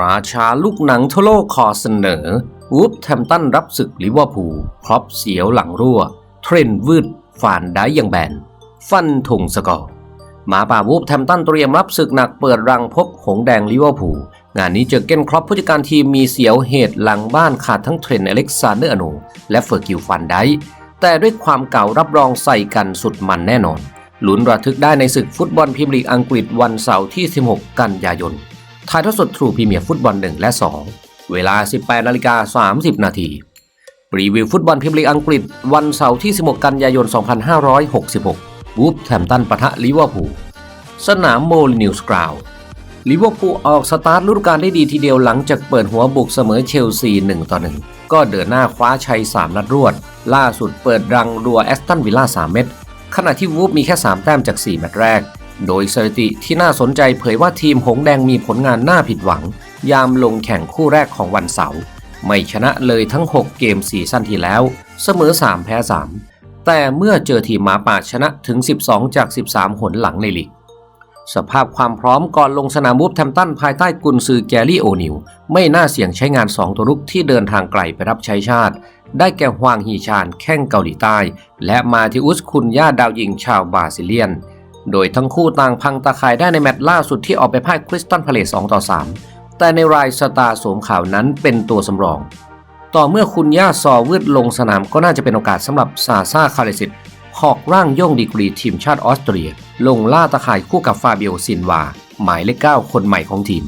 ราชาลูกหนังทั่วโลกขอเสนอ วูฟแทมตันรับศึกลิเวอร์พูลครอปเสียวหลังรั่ว เทรนด์วืดฟานได้ยังแบน ฟันธงสกอร์หมาป่าวูฟแทมตันเตรียมรับศึกหนักเปิดรังพบหงแดงลิเวอร์พูลงานนี้เจอเกนครอปผู้จัดการทีมมีเสียวเหตุหลังบ้านขาดทั้งเทรนด์อเล็กซานเดอร์อโนและเฟอร์กิวฟันได้แต่ด้วยความเก่ารับรองใส่กันสุดมันแน่นอนลุ้นระทึกได้ในศึกฟุตบอลพรีเมียร์ลีกอังกฤษวันเสาร์ที่ 16 กันยายน ถ่ายทอดสดทรูพรีเมียร์ฟุตบอล 1 และ 2 เวลา 18นาฬิกา30 นาทีรีวิวฟุตบอลพรีเมียร์ลีกอังกฤษ วันเสาร์ที่ 16 กันยายน 2566 วูฟแฮมตันปะทะลิเวอร์พูล สนามโมลินิวส์กราวลิเวอร์พูลออกสตาร์ทฤดูกาลได้ดีทีเดียวหลังจากเปิดหัวบุกเสมอเชลซี 1 ต่อ 1 ก็เดินหน้าคว้าชัย 3 นัดรวด ล่าสุดเปิดรังรัวแอสตันวิลล่า 3 เม็ดขณะที่วูฟมีแค่ 3 แต้มจาก 4 แมตช์แรก โดยสถิติที่น่าสนใจเผยว่าทีมหงแดงมีผลงานน่าผิดหวัง ยามลงแข่งคู่แรกของวันเสาร์ไม่ชนะเลยทั้ง 6 เกมซีซั่นที่แล้ว เสมอ 3 แพ้ 3 แต่เมื่อเจอทีมหมาป่าชนะถึง 12 จาก 13 หนหลังในลีกสภาพความพร้อมก่อนลงสนามวูฟแทมตันภายใต้กุนซือแกรี่โอนิว ไม่น่าเสี่ยงใช้งาน 2 ตัวรุกที่เดินทางไกลไปรับใช้ชาติ ได้แก่ฮวางฮีชานแข้งเกาหลีใต้ และมาทิอุสคุนย่าดาวยิงชาวบราซิเลียน โดยทั้งคู่ต่างพังตาข่ายได้ในแมตช์ล่าสุดที่ออกไปพ่ายคริสตันพาเลส2ต่อ 3 แต่ในรายสตาร์สวมข่าวนั้นเป็นตัวสำรอง ต่อเมื่อคุณย่าซอวืดลงสนามก็น่าจะเป็นโอกาสสำหรับซาซาคาเลสิตหอกร่างย่งดีกรีทีมชาติออสเตรีย ลงล่าตะข่ายคู่กับฟาเบียซินวา หมายเลข 9 คนใหม่ของทีม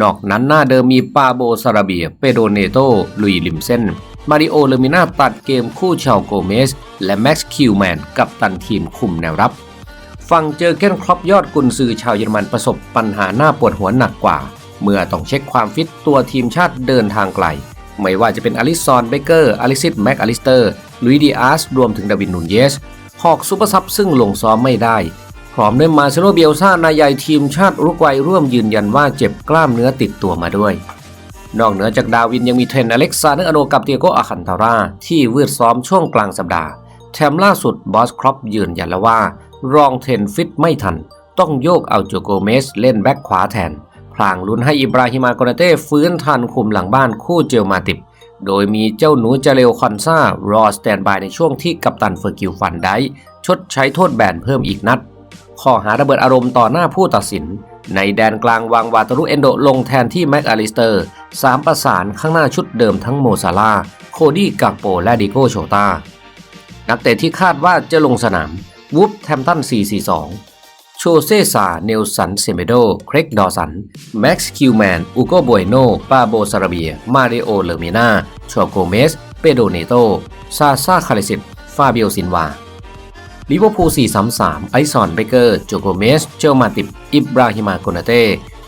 นอกนั้นหน้าเดิมมีปาโบซาราเบีย เปโดเนโต ลุยลิมเซนมาริโอเลมิน่าตัดเกมคู่ชาวโกเมส และแม็กซ์คิวแมนกับตันทีมคุมแนวรับ ฝั่งเจอเกนครอปยอดกุนซือชาวเยอรมันประสบปัญหาหน้าปวดหัวหนักกว่า เมื่อต้องเช็คความฟิตตัวทีมชาติเดินทางไกล ไม่ว่าจะเป็นอลิซอนเบเกอร์อลิซิตแม็กอลิสเตอร์ลุยดีอาร์สรวมถึงดาวินนูนเยสหอกซูเปอร์ซับซึ่งลงซ้อมไม่ได้ พร้อมด้วยมาเซโลเบียลซานายใหญ่ทีมชาติอุรุกวัยร่วมยืนยันว่าเจ็บกล้ามเนื้อติดตัวมาด้วย นอกเหนือจากดาวินยังมีเทรนอเล็กซานเดอร์อโนกับเตียโกอาคันทาราที่วืดซ้อมช่วงกลางสัปดาห์แถมล่าสุดบอสครอปยืนยันแล้วว่า รองเทนฟิตไม่ทัน ต้องโยกเอาโจโกเมสเล่นแบ็คขวาแทน พลางลุ้นให้อิบราฮิมากนาเต้ฟื้นทันคุมหลังบ้านคู่เจลมาติบ โดยมีเจ้าหนูเจเลวคอนซารอสแตนบายในช่วงที่กัปตันเฟอร์กิวฟันได้ชดใช้โทษแบนเพิ่มอีกนัด ข้อหาระเบิดอารมณ์ต่อหน้าผู้ตัดสิน ในแดนกลางวางวาตารุเอนโดลงแทนที่แม็กอลิสเตอร์สามประสานข้างหน้าชุดเดิมทั้งโมซาลาโคดี้กักโปและดิโกโชตานักเตะที่คาดว่าจะลงสนาม วูฟแทมตัน 442 โชเซซา เนลสัน เซเมโด เครกดอสัน แม็กซ์ คิวแมน อุโกโบโน ปาโบซาราเบีย มาริโอ เลเมนาชอโกเมส เปโดเนโต ซาซาคาเลสิตฟาเบียซินวาลิเวอร์พูล 433 ไอซอน เบเกอร์ โจโกเมส เจลมาติบ อิบราฮิมาโกนาเต้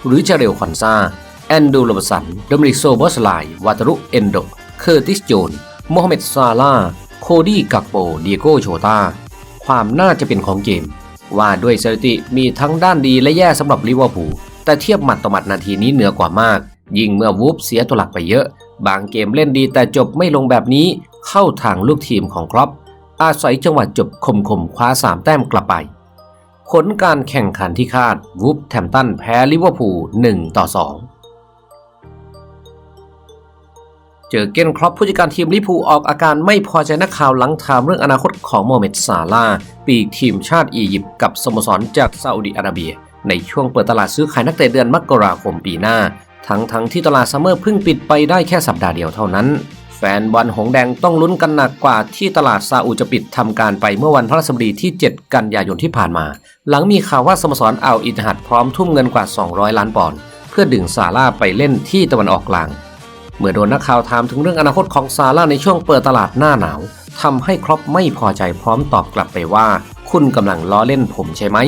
หรือเจเรลคอนซา แอนดูโรบสัน โดมินิกโซบอสไลวาตารุ เอนโด เคอร์ติส โจนโมฮัมเหม็ด ซาลา โคดี้ กักโป เดียโก โชตา ความน่าจะเป็นของเกม ว่าด้วยสถิติมีทั้งด้านดีและแย่สำหรับลิเวอร์พูลแต่เทียบหมัดต่อหมัดนาทีนี้เหนือกว่ามาก ยิ่งเมื่อวูฟเสียตัวหลักไปเยอะ บางเกมเล่นดีแต่จบไม่ลงแบบนี้เข้าทางลูกทีมของครอปอาศัยจังหวะจบคมคมคว้า3แต้มกลับไป ผลการแข่งขันที่คาดวูฟแทมตันแพ้ลิเวอร์พูล1ต่อ2 เจอเกนครอปผู้จัดการทีมลิพูออกอาการไม่พอใจนักข่าวหลังถามเรื่องอนาคตของโมเม็ดซาลาปีกทีมชาติอียิปต์กับสโมสรจากซาอุดิอาระเบีย ในช่วงเปิดตลาดซื้อขายนักเตะเดือนมกราคมปีหน้า ทั้งทั้งที่ตลาดซัมเมอร์เพิ่งปิดไปได้แค่สัปดาห์เดียวเท่านั้น แฟนบอลหงแดงต้องลุ้นกันหนักกว่าที่ตลาดซาอุจะปิดทำการไปเมื่อวันพฤหัสบดีที่ 7 กันยายนที่ผ่านมา หลังมีข่าวว่าสโมสรอัลอิทฮัดพร้อมทุ่มเงินกว่า 200 ล้านปอนด์เพื่อดึงซาลาไปเล่นที่ตะวันออกกลาง เมื่อโดนนักข่าวถามถึงเรื่องอนาคตของซาร่าในช่วงเปิดตลาดหน้าหนาวทำให้ครอปไม่พอใจพร้อมตอบกลับไปว่า คุณกำลังล้อเล่นผมใช่ไหม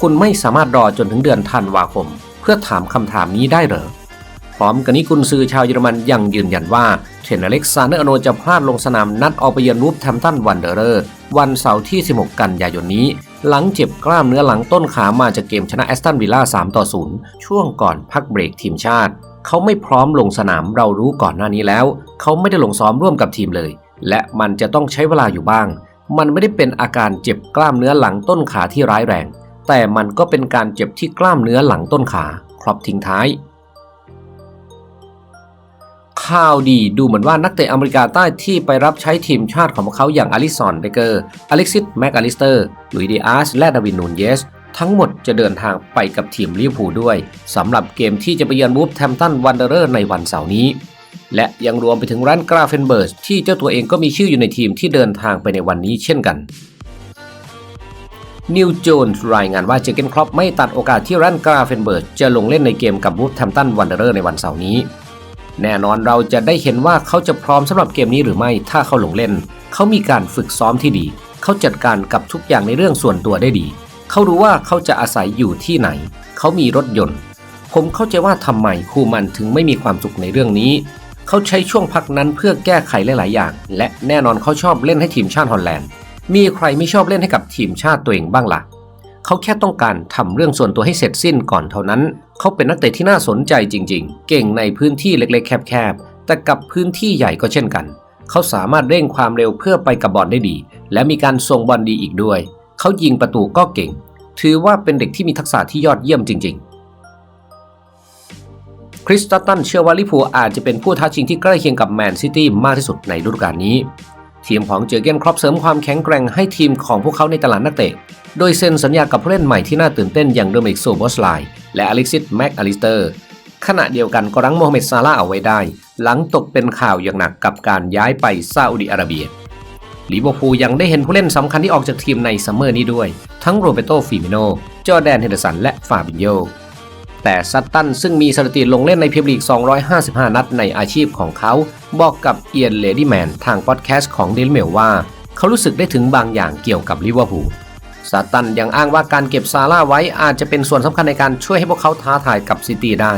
คุณไม่สามารถรอจนถึงเดือนธันวาคม เพื่อถามคำถามนี้ได้เหรอพร้อมกันนี้กุนซือชาวเยอรมันยังยืนยันว่าเทรนอเล็กซานเดอร์อโนจะพลาดลงสนามนัดออกไปเยือนวูฟแทมตันวันเดอร์เรอร์วันเสาร์ที่ 16 กันยายนนี้ หลังเจ็บกล้ามเนื้อหลังต้นขามาจากเกมชนะแอสตันวิลล่า 3 ต่อ 0 ช่วงก่อนพักเบรกทีมชาติ เขาไม่พร้อมลงสนามเรารู้ก่อนหน้านี้แล้ว เขาไม่ได้ลงซ้อมร่วมกับทีมเลย และมันจะต้องใช้เวลาอยู่บ้าง มันไม่ได้เป็นอาการเจ็บกล้ามเนื้อหลังต้นขาที่ร้ายแรง แต่มันก็เป็นการเจ็บที่กล้ามเนื้อหลังต้นขาครอปทิ้งท้ายข่าวดีดูเหมือนว่านักเตะอเมริกาใต้ที่ไปรับใช้ทีมชาติของเขาอย่างอลิสันเบเกอร์ อเล็กซิส แมกอลิสเตอร์ ลุยดีอาร์ส และดาวินนูนเยส ทั้งหมดจะเดินทางไปกับทีมลิเวอร์พูลด้วยสำหรับเกมที่จะไปเยือนวูฟแทมตันวันเดอร์ในวันเสาร์นี้ และยังรวมไปถึงรันกราเฟนเบิร์สที่เจ้าตัวเองก็มีชื่ออยู่ในทีมที่เดินทางไปในวันนี้เช่นกันนิวโจนส์รายงานว่าเจเกนครอปไม่ตัดโอกาสที่รันกราเฟนเบิร์สจะลงเล่นในเกมกับวูฟแทมตันวันเดอร์ในวันเสาร์นี้ แน่นอนเราจะได้เห็นว่าเขาจะพร้อมสำหรับเกมนี้หรือไม่ถ้าเขาลงเล่น เขามีการฝึกซ้อมที่ดี เขาจัดการกับทุกอย่างในเรื่องส่วนตัวได้ดี เขารู้ว่าเขาจะอาศัยอยู่ที่ไหน เขามีรถยนต์ ผมเข้าใจว่าทำไมคูมันถึงไม่มีความสุขในเรื่องนี้ เขาใช้ช่วงพักนั้นเพื่อแก้ไขหลาย ๆ อย่าง และแน่นอนเขาชอบเล่นให้ทีมชาติฮอลแลนด์ มีใครไม่ชอบเล่นให้กับทีมชาติตัวเองบ้างล่ะ เขาแค่ต้องการทำเรื่องส่วนตัวให้เสร็จสิ้นก่อนเท่านั้น เขาเป็นนักเตะที่น่าสนใจจริง ๆ เก่งในพื้นที่เล็ก ๆ แคบ ๆ แต่กับพื้นที่ใหญ่ก็เช่นกัน เขาสามารถเร่งความเร็วเพื่อไปกับบอลได้ดี และมีการส่งบอลดีอีกด้วย เขายิงประตูก็เก่ง ถือว่าเป็นเด็กที่มีทักษะที่ยอดเยี่ยมจริง ๆ คริสตัตันเชื่อว่าลิเวร์พูอาจจะเป็นผู้ท้าชิงที่ใกล้เคียงกับแมนซิตี้มากที่สุดในฤดูกาลนี้ ทีมของเจอเกนครอปเสริมความแข็งแกร่งให้ทีมของพวกเขาในตลาดนักเตะ โดยเซ็นสัญญากับผู้เล่นใหม่ที่น่าตื่นเต้นอย่างโดมินิกโซบอสไลและอล็กซิสแม็กอลิสเตอร์ขณะเดียวกันก็รั้งโมฮัมเหม็ดซาลาเอาไว้ได้ หลังตกเป็นข่าวอย่างหนักกับการย้ายไปซาอุดิอาระเบีย ลิเวอร์พูลยังได้เห็นผู้เล่นสำคัญที่ออกจากทีมในซัมเมอร์นี้ด้วย ทั้งโรเบโตฟิมิโน จอแดนเฮนเดอร์สัน และฟาบินโย แต่ซัตตันซึ่งมีสถิติลงเล่นในพรีเมียร์ลีก 255 นัดในอาชีพของเขา บอกกับเอียนเลดี้แมนทางพอดแคสต์ของเดลเมลว่า เขารู้สึกได้ถึงบางอย่างเกี่ยวกับลิเวอร์พูลซัตตันยังอ้างว่าการเก็บซาร่าไว้อาจจะเป็นส่วนสำคัญในการช่วยให้พวกเขาท้าทายกับซิตี้ได้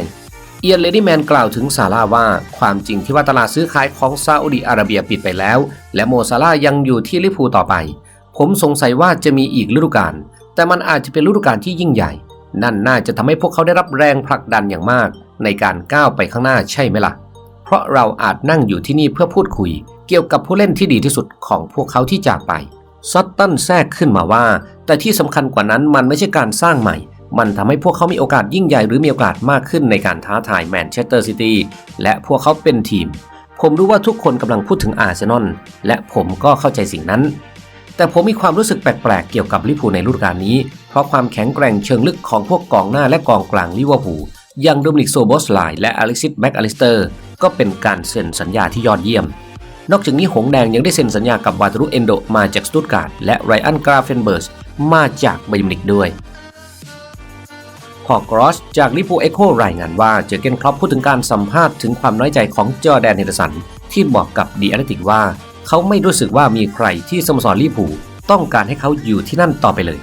เอียนเลดี้แมนกล่าวถึงซาร่าว่า ความจริงที่ว่าตลาดซื้อขายของซาอุดิอาระเบียปิดไปแล้ว และโมซาร่ายังอยู่ที่ลิพูต่อไป ผมสงสัยว่าจะมีอีกฤดูกาลแต่มันอาจจะเป็นฤดูกาลที่ยิ่งใหญ่ นั่นน่าจะทำให้พวกเขาได้รับแรงผลักดันอย่างมาก ในการก้าวไปข้างหน้าใช่ไหมล่ะ เพราะเราอาจนั่งอยู่ที่นี่เพื่อพูดคุย เกี่ยวกับผู้เล่นที่ดีที่สุดของพวกเขาที่จากไปซัตตันแทรกขึ้นมาว่า แต่ที่สำคัญกว่านั้นมันไม่ใช่การสร้างใหม่ มันทำให้พวกเขามีโอกาสยิ่งใหญ่หรือมีโอกาสมากขึ้นในการท้าทายแมนเชสเตอร์ซิตี้และพวกเขาเป็นทีม ผมรู้ว่าทุกคนกำลังพูดถึงอาร์เซนอลและผมก็เข้าใจสิ่งนั้น แต่ผมมีความรู้สึกแปลกๆเกี่ยวกับลิเวอร์พูลในฤดูกาลนี้ เพราะความแข็งแกร่งเชิงลึกของพวกกองหน้าและกองกลางลิเวอร์พูลอย่างโดมินิกโซโบสไลและอเล็กซิสแม็กอลิสเตอร์ก็เป็นการเซ็นสัญญาที่ยอดเยี่ยม นอกจากนี้หงแดงยังได้เซ็นสัญญากับวาตรุเอนโดมาจากสตุตการ์ดและไรอันกราเฟนเบิร์สมาจากไบมินิกด้วย พอกรอสจากลิปูเอโครายงานว่าเจอเกนครอปพูดถึงการสัมภาษณ์ถึงความน้อยใจของจอแดนเฮนเดอร์สัน ที่บอกกับดีแอตติกว่า เขาไม่รู้สึกว่ามีใครที่สโมสรลิปูต้องการให้เขาอยู่ที่นั่นต่อไปเลย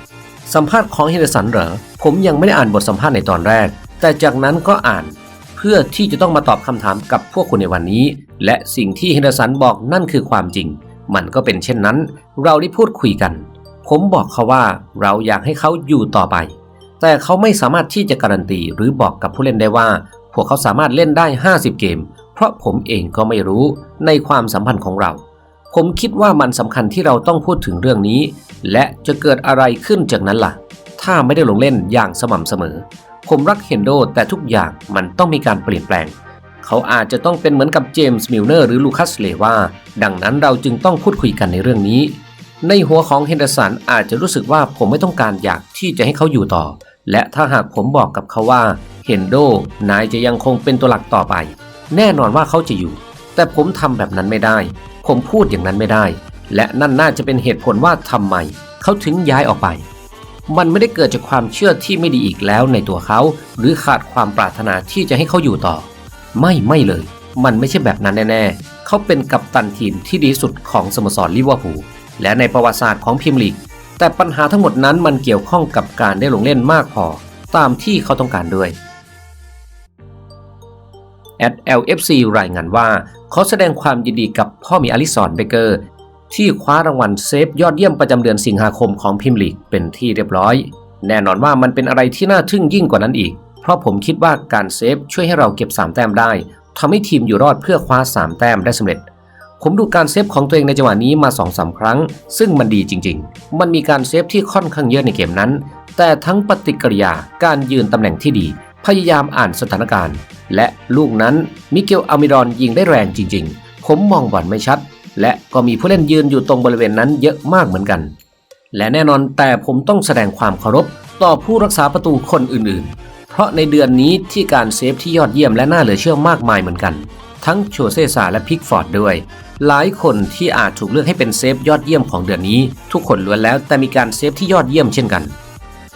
สัมภาษณ์ของเฮนเดอร์สันเหรอ ผมยังไม่ได้อ่านบทสัมภาษณ์ในตอนแรก แต่จากนั้นก็อ่าน เพื่อที่จะต้องมาตอบคำถามกับพวกคุณในวันนี้ และสิ่งที่เฮนเดอร์สันบอกนั่นคือความจริง มันก็เป็นเช่นนั้น เราได้พูดคุยกัน ผมบอกเขาว่าเราอยากให้เขาอยู่ต่อไป แต่เขาไม่สามารถที่จะการันตีหรือบอกกับผู้เล่นได้ว่า พวกเขาสามารถเล่นได้ 50 เกม เพราะผมเองก็ไม่รู้ในความสัมพันธ์ของเรา ผมคิดว่ามันสำคัญที่เราต้องพูดถึงเรื่องนี้ และจะเกิดอะไรขึ้นจากนั้นล่ะ ถ้าไม่ได้ลงเล่นอย่างสม่ำเสมอ ผมรักเฮนโดแต่ทุกอย่างมันต้องมีการเปลี่ยนแปลง เขาอาจจะต้องเป็นเหมือนกับเจมส์มิลเนอร์หรือลูคัสเลว่าดังนั้นเราจึงต้องพูดคุยกันในเรื่องนี้ในหัวของเฮนเดอร์สันอาจจะรู้สึกว่าผมไม่ต้องการอยากที่จะให้เขาอยู่ต่อ และถ้าหากผมบอกกับเขาว่าเฮนโดนายจะยังคงเป็นตัวหลักต่อไป แน่นอนว่าเขาจะอยู่ แต่ผมทำแบบนั้นไม่ได้ ผมพูดอย่างนั้นไม่ได้ และนั่นน่าจะเป็นเหตุผลว่าทำไมเขาถึงย้ายออกไป มันไม่ได้เกิดจากความเชื่อที่ไม่ดีอีกแล้วในตัวเขา หรือขาดความปรารถนาที่จะให้เขาอยู่ต่อ ไม่ไม่เลย มันไม่ใช่แบบนั้นแน่ๆเขาเป็นกัปตันทีมที่ดีสุดของสโมสรลิเวอร์พูลและในประวัติศาสตร์ของพรีเมียร์ลีก แต่ปัญหาทั้งหมดนั้นมันเกี่ยวข้องกับการได้ลงเล่นมากพอ ตามที่เขาต้องการด้วย LFC รายงานว่าเขาแสดงความยินดีกับพ่อมีอลิสอนเบเกอร์ ที่คว้ารางวัลเซฟยอดเยี่ยมประจำเดือนสิงหาคมของพรีเมียร์ลีกเป็นที่เรียบร้อย แน่นอนว่ามันเป็นอะไรที่น่าทึ่งยิ่งกว่านั้นอีก เพราะผมคิดว่าการเซฟช่วยให้เราเก็บ 3 แต้มได้ทำให้ทีมอยู่รอดเพื่อคว้า 3 แต้มได้สำเร็จ ผมดูการเซฟของตัวเองในจังหวะนี้มา2อสาครั้ง ซึ่งมันดีจริง ๆ มันมีการเซฟที่ค่อนข้างเยอะในเกมนั้น แต่ทั้งปฏิกิริยาการยืนตำแหน่งที่ดี พยายามอ่านสถานการณ์ และลูกนั้นมิเกลอามิดอนยิงได้แรงจริง ๆ ผมมองบอลไม่ชัด และก็มีผู้เล่นยืนอยู่ตรงบริเวณนั้นเยอะมากเหมือนกัน และแน่นอนแต่ผมต้องแสดงความเคารพต่อผู้รักษาประตูคนอื่นๆ เพราะในเดือนนี้ที่การเซฟที่ยอดเยี่ยมและน่าเหลือเชื่อมากมายเหมือนกัน ทั้งโชเซซาและพิกฟอร์ดด้วย หลายคนที่อาจถูกเลือกให้เป็นเซฟยอดเยี่ยมของเดือนนี้ ทุกคนล้วนแล้วแต่มีการเซฟที่ยอดเยี่ยมเช่นกัน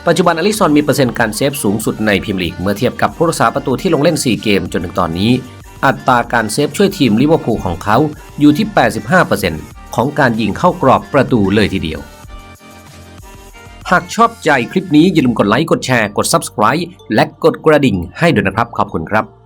ปัจจุบันอลิซอนมีเปอร์เซ็นต์การเซฟสูงสุดในพรีเมียร์ลีกเมื่อเทียบกับผู้รักษาประตูที่ลงเล่น 4 เกมจนถึงตอนนี้ อัตราการเซฟช่วยทีมลิเวอร์พูลของเขาอยู่ที่ 85%ของการยิงเข้ากรอบประตูเลยทีเดียวหากชอบใจคลิปนี้อย่าลืมกดไลค์กดแชร์กด Subscribe และกดกระดิ่งให้ด้วยนะครับ ขอบคุณครับ